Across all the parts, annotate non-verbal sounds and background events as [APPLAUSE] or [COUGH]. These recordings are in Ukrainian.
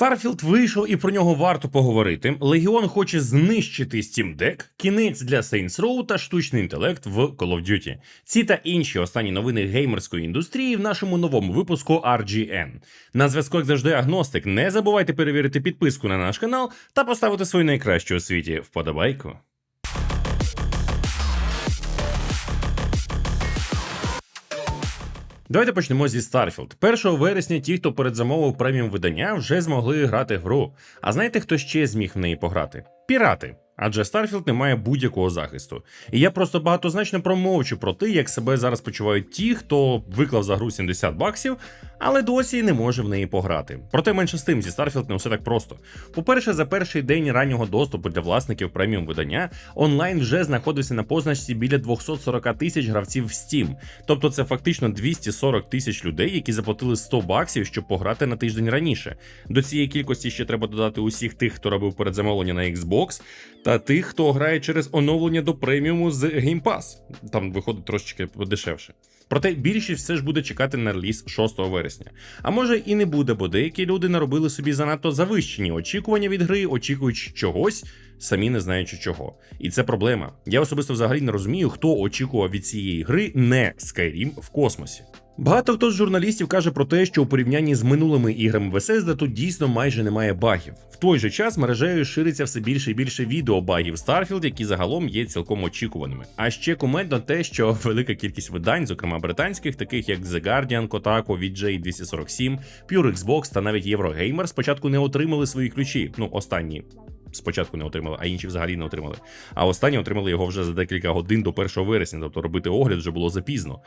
Starfield вийшов і про нього варто поговорити. Легіон хоче знищити Steam Deck, кінець для Saints Row та штучний інтелект в Call of Duty. Ці та інші останні новини геймерської індустрії в нашому новому випуску RGN. На зв'язку, як завжди, агностик. Не забувайте перевірити підписку на наш канал та поставити свою найкращу у світі вподобайку. Давайте почнемо зі Starfield. 1 вересня ті, хто передзамовив преміум видання, вже змогли грати в гру. А знаєте, хто ще зміг в неї пограти? Пірати. Адже Starfield не має будь-якого захисту. І я просто багатозначно промовчу про те, як себе зараз почувають ті, хто виклав за гру 70 баксів, але досі не може в неї пограти. Проте менше з тим, зі Starfield не все так просто. По-перше, за перший день раннього доступу для власників преміум видання онлайн вже знаходився на позначці біля 240 тисяч гравців в Steam. Тобто це фактично 240 тисяч людей, які заплатили 100 баксів, щоб пограти на тиждень раніше. До цієї кількості ще треба додати усіх тих, хто робив передзамовлення на Xbox, та тих, хто грає через оновлення до преміуму з Game Pass. Там виходить трошечки подешевше. Проте більшість все ж буде чекати на реліз 6 вересня. А може і не буде, бо деякі люди наробили собі занадто завищені очікування від гри, очікуючи чогось, самі не знаючи чого. І це проблема. Я особисто взагалі не розумію, хто очікував від цієї гри не Skyrim в космосі. Багато хто з журналістів каже про те, що у порівнянні з минулими іграми Bethesda тут дійсно майже немає багів. В той же час мережею шириться все більше і більше відео багів Starfield, які загалом є цілком очікуваними. А ще коментно те, що [LAUGHS] велика кількість видань, зокрема британських, таких як The Guardian, Kotaku, VJ 247, Pure Xbox та навіть Eurogamer, спочатку не отримали свої ключі. Ну, останні спочатку не отримали, а інші взагалі не отримали. А останні отримали його вже за декілька годин до 1 вересня, тобто робити огляд вже було запізно.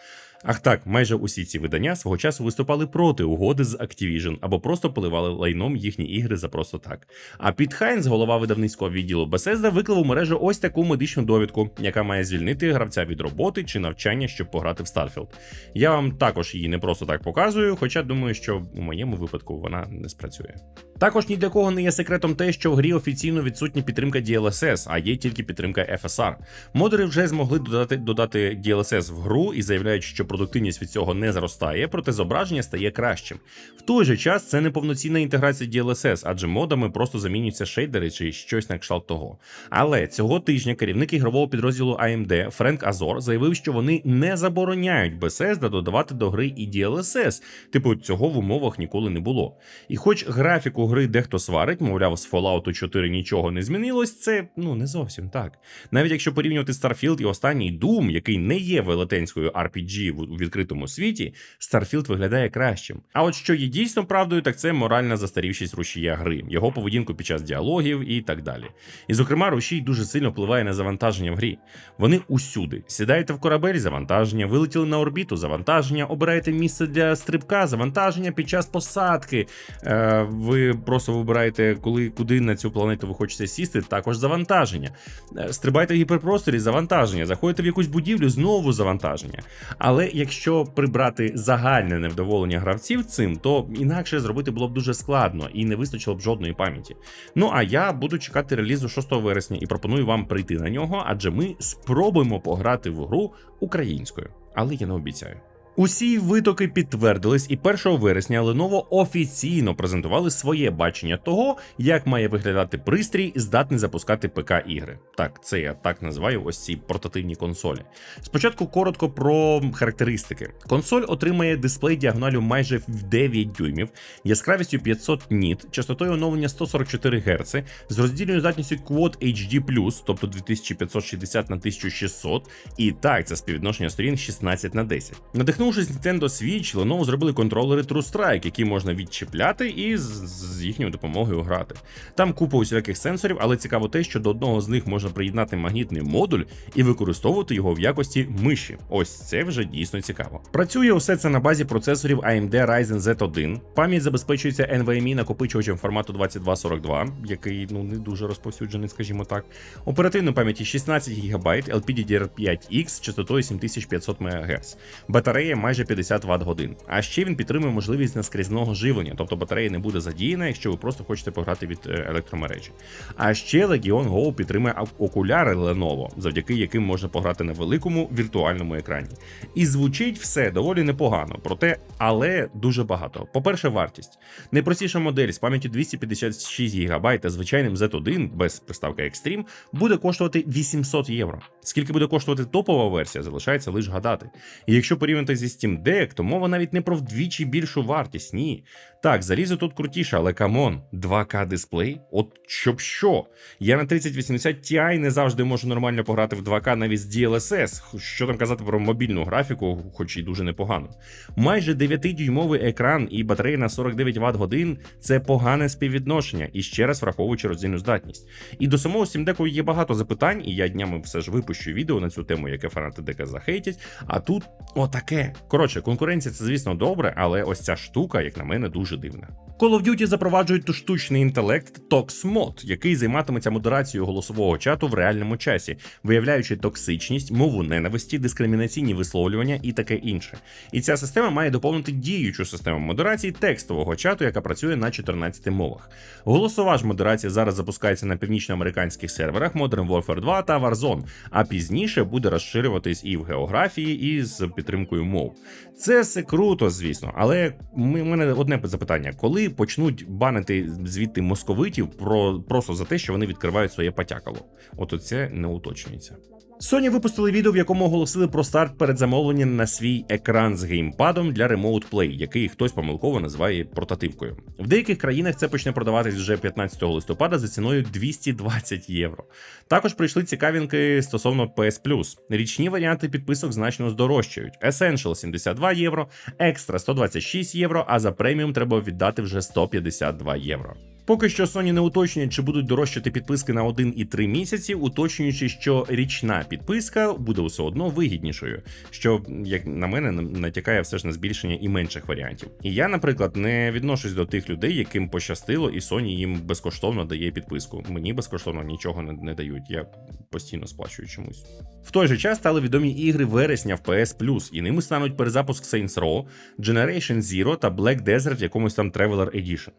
Ах так, майже усі ці видання свого часу виступали проти угоди з Activision або просто поливали лайном їхні ігри за просто так. А Піт Хайнс, голова видавницького відділу Bethesda, виклав у мережу ось таку медичну довідку, яка має звільнити гравця від роботи чи навчання, щоб пограти в Starfield. Я вам також її не просто так показую, хоча думаю, що у моєму випадку вона не спрацює. Також ні для кого не є секретом те, що в грі офіційно відсутня підтримка DLSS, а є тільки підтримка FSR. Модери вже змогли додати додати DLSS в гру і заявляють, що продуктивність від цього не зростає, проте зображення стає кращим. В той же час це не повноцінна інтеграція DLSS, адже модами просто замінюються шейдери чи щось на кшталт того. Але цього тижня керівник ігрового підрозділу AMD Френк Азор заявив, що вони не забороняють Bethesda додавати до гри і DLSS, типу цього в умовах ніколи не було. І хоч графіку гри дехто сварить, мовляв, з Fallout 4 нічого не змінилось, це ну не зовсім так. Навіть якщо порівнювати Starfield і останній Doom, який не є велетенською RPG в у відкритому світі, Starfield виглядає кращим. А от що є дійсно правдою, так це моральна застарівшість рушія гри, його поведінку під час діалогів і так далі. І зокрема, рушій дуже сильно впливає на завантаження в грі. Вони усюди. Сідаєте в корабель, завантаження, вилетіли на орбіту, завантаження, обираєте місце для стрибка, завантаження під час посадки. Е, ви просто вибираєте, коли куди на цю планету ви хочете сісти, також завантаження. Е, Стрибайте в гіперпросторі, завантаження, заходите в якусь будівлю, знову завантаження. Але якщо прибрати загальне невдоволення гравців цим, то інакше зробити було б дуже складно і не вистачило б жодної пам'яті. Ну а я буду чекати релізу 6 вересня і пропоную вам прийти на нього, адже ми спробуємо пограти в гру українською, але я не обіцяю. Усі витоки підтвердились, і 1 вересня Lenovo офіційно презентували своє бачення того, як має виглядати пристрій, здатний запускати ПК-ігри. Так, це я так називаю ось ці портативні консолі. Спочатку коротко про характеристики. Консоль отримає дисплей діагоналю майже в 9 дюймів, яскравістю 500 ніт, частотою оновлення 144 Гц, з роздільною здатністю Quad HD+, тобто 2560 на 1600, і так, це співвідношення сторін 16 на 10. Надихнувшись Nintendo Switch, Lenovo зробили контролери True Strike, які можна відчіпляти і з, з їхньою допомогою грати. Там купа усіляких сенсорів, але цікаво те, що до одного з них можна приєднати магнітний модуль і використовувати його в якості миші. Ось це вже дійсно цікаво. Працює усе це на базі процесорів AMD Ryzen Z1. Пам'ять забезпечується NVMe накопичувачем формату 2242, який ну не дуже розповсюджений, скажімо так. Оперативної пам'яті 16 ГБ LPDDR5X частотою 7500 МГц. Батарея батарея майже 50 Вт годин. А ще він підтримує можливість наскрізного живлення, тобто батарея не буде задіяна, якщо ви просто хочете пограти від е, електромережі. А ще Legion Go підтримує окуляри Lenovo, завдяки яким можна пограти на великому віртуальному екрані. І звучить все доволі непогано, проте, але дуже багато. По-перше, вартість. Найпростіша модель з пам'яттю 256 ГБ та звичайним Z1 без приставки Extreme буде коштувати 800 євро. Скільки буде коштувати топова версія, залишається лише гадати. І якщо порівняти зі Steam Deck, то мова навіть не про вдвічі більшу вартість. Ні. Так, залізо тут крутіше, але камон, 2К дисплей? От щоб що? Я на 3080 Ti не завжди можу нормально пограти в 2К навіть з DLSS. Що там казати про мобільну графіку, хоч і дуже непогано. Майже 9-дюймовий екран і батарея на 49 Вт годин це погане співвідношення, і ще раз враховуючи роздільну здатність. І до самого Steam Deck є багато запитань, і я днями все ж випущу відео на цю тему, яке фанати дека захейтять. А тут отаке. Коротше, конкуренція це, звісно, добре, але ось ця штука, як на мене, дуже дивна. Call of Duty запроваджують ту штучний інтелект ToxMod, який займатиметься модерацією голосового чату в реальному часі, виявляючи токсичність, мову ненависті, дискримінаційні висловлювання і таке інше. І ця система має доповнити діючу систему модерації текстового чату, яка працює на 14 мовах. Голосова ж модерація зараз запускається на північноамериканських серверах Modern Warfare 2 та Warzone, а пізніше буде розширюватись і в географії, і з підтримкою мов. Це все круто, звісно, але ми- в мене одне запитання: коли почнуть банити звідти московитів про просто за те, що вони відкривають своє потякало? От це не уточнюється. Sony випустили відео, в якому оголосили про старт передзамовлення на свій екран з геймпадом для Remote Play, який хтось помилково називає портативкою. В деяких країнах це почне продаватись вже 15 листопада за ціною 220 євро. Також прийшли цікавинки стосовно PS Plus. Річні варіанти підписок значно здорожчають. Essential 72 євро, Extra 126 євро, а за преміум треба віддати вже 152 євро. Поки що Sony не уточнює, чи будуть дорожчати підписки на 1 і 3 місяці, уточнюючи, що річна підписка буде все одно вигіднішою, що, як на мене, натякає все ж на збільшення і менших варіантів. І я, наприклад, не відношусь до тих людей, яким пощастило, і Sony їм безкоштовно дає підписку. Мені безкоштовно нічого не, не дають. Я постійно сплачую чомусь. В той же час стали відомі ігри вересня в PS Plus, і ними стануть перезапуск Saints Row, Generation Zero та Black Desert в якомусь там Traveler Edition.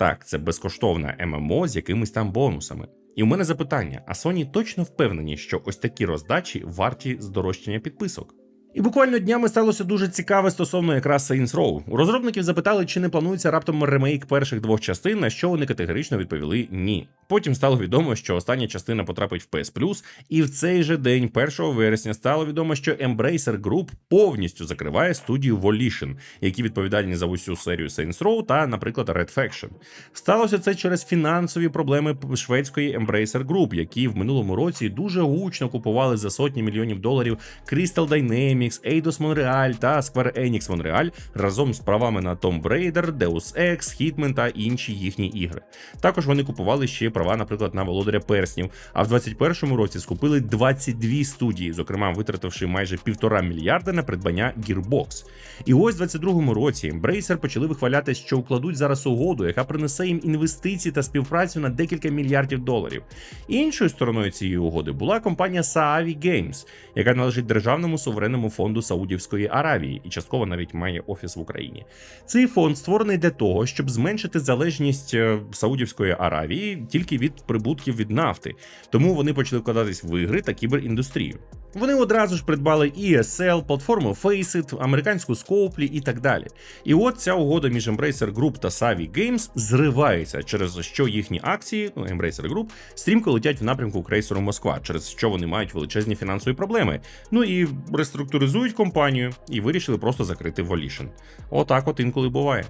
Так, це безкоштовна ММО з якимись там бонусами. І у мене запитання: а Sony точно впевнені, що ось такі роздачі варті здорожчання підписок? І буквально днями сталося дуже цікаве стосовно якраз Saints Row. У розробників запитали, чи не планується раптом ремейк перших двох частин, на що вони категорично відповіли ні. Потім стало відомо, що остання частина потрапить в PS Plus, і в цей же день, 1 вересня, стало відомо, що Embracer Group повністю закриває студію Volition, які відповідальні за усю серію Saints Row та, наприклад, Red Faction. Сталося це через фінансові проблеми шведської Embracer Group, які в минулому році дуже гучно купували за сотні мільйонів доларів Crystal Dynamics, Eidos Montreal та Square Enix Montreal разом з правами на Tomb Raider, Deus Ex, Hitman та інші їхні ігри. Також вони купували ще права, наприклад, на володаря перснів. А в 2021 році скупили 22 студії, зокрема витративши майже півтора мільярда на придбання Gearbox. І ось в 22-му році Embracer почали вихваляти, що укладуть зараз угоду, яка принесе їм інвестиції та співпрацю на декілька мільярдів доларів. Іншою стороною цієї угоди була компанія Saavi Games, яка належить державному суверенному фонду Саудівської Аравії і частково навіть має офіс в Україні. Цей фонд створений для того, щоб зменшити залежність е, Саудівської Аравії тільки від прибутків від нафти. Тому вони почали вкладатись в ігри та кіберіндустрію. Вони одразу ж придбали ESL, платформу Faceit, американську Scopely і так далі. І от ця угода між Embracer Group та Savvy Games зривається, через що їхні акції, ну Embracer Group, стрімко летять в напрямку крейсеру Москва, через що вони мають величезні фінансові проблеми. Ну і реструктуризують компанію і вирішили просто закрити Volition. Отак от інколи буває.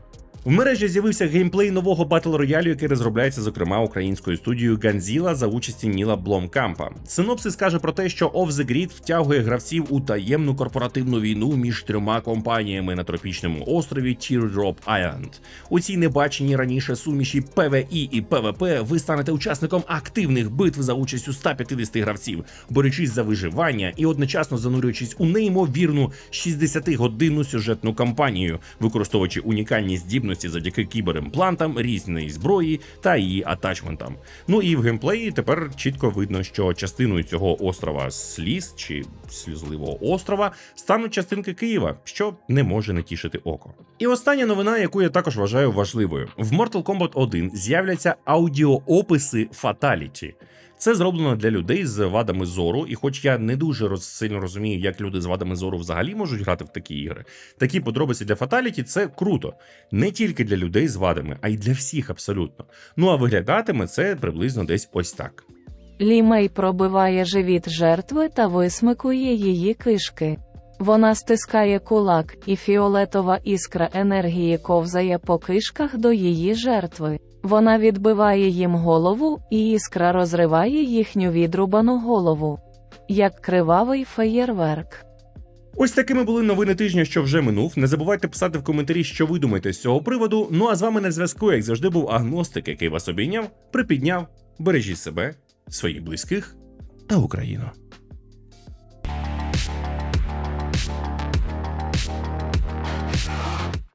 В мережі з'явився геймплей нового батл роялю, який розробляється, зокрема, українською студією Ганзіла за участі Ніла Бломкампа. Синопсис каже про те, що Off the Grid втягує гравців у таємну корпоративну війну між трьома компаніями на тропічному острові Teardrop Island. У цій небаченій раніше суміші ПВІ і ПВП ви станете учасником активних битв за участю 150 гравців, борючись за виживання і одночасно занурюючись у неймовірну 60-годинну сюжетну кампанію, використовуючи унікальні здібності здібності завдяки кіберимплантам, різної зброї та її атачментам. Ну і в геймплеї тепер чітко видно, що частиною цього острова сліз чи слізливого острова стануть частинки Києва, що не може не тішити око. І остання новина, яку я також вважаю важливою: в Mortal Kombat 1 з'являться аудіоописи Fatality. Це зроблено для людей з вадами зору, і хоч я не дуже роз, сильно розумію, як люди з вадами зору взагалі можуть грати в такі ігри, такі подробиці для Fatality – це круто. Не тільки для людей з вадами, а й для всіх абсолютно. Ну а виглядатиме це приблизно десь ось так. Лімей пробиває живіт жертви та висмикує її кишки. Вона стискає кулак, і фіолетова іскра енергії ковзає по кишках до її жертви. Вона відбиває їм голову, і іскра розриває їхню відрубану голову. Як кривавий феєрверк. Ось такими були новини тижня, що вже минув. Не забувайте писати в коментарі, що ви думаєте з цього приводу. Ну а з вами на зв'язку, як завжди, був агностик, який вас обійняв, припідняв. Бережіть себе, своїх близьких та Україну.